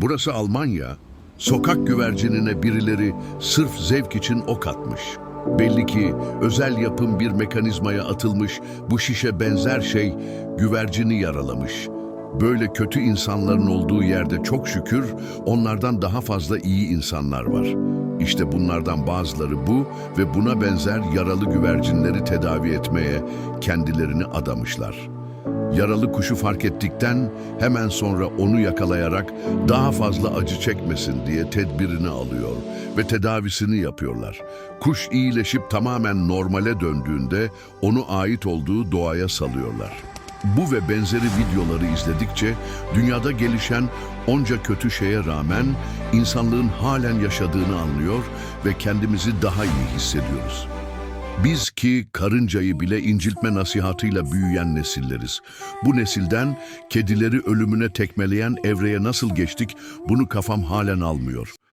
Burası Almanya. Sokak güvercinine birileri sırf zevk için ok atmış. Belli ki özel yapım bir mekanizmaya atılmış bu şişe benzer şey güvercini yaralamış. Böyle kötü insanların olduğu yerde çok şükür onlardan daha fazla iyi insanlar var. İşte bunlardan bazıları bu ve buna benzer yaralı güvercinleri tedavi etmeye kendilerini adamışlar. Yaralı kuşu fark ettikten hemen sonra onu yakalayarak daha fazla acı çekmesin diye tedbirini alıyor ve tedavisini yapıyorlar. Kuş iyileşip tamamen normale döndüğünde onu ait olduğu doğaya salıyorlar. Bu ve benzeri videoları izledikçe dünyada gelişen onca kötü şeye rağmen insanlığın halen yaşadığını anlıyor ve kendimizi daha iyi hissediyoruz. Biz ki karıncayı bile inciltme nasihatıyla büyüyen nesilleriz. Bu nesilden kedileri ölümüne tekmeleyen evreye nasıl geçtik bunu kafam halen almıyor.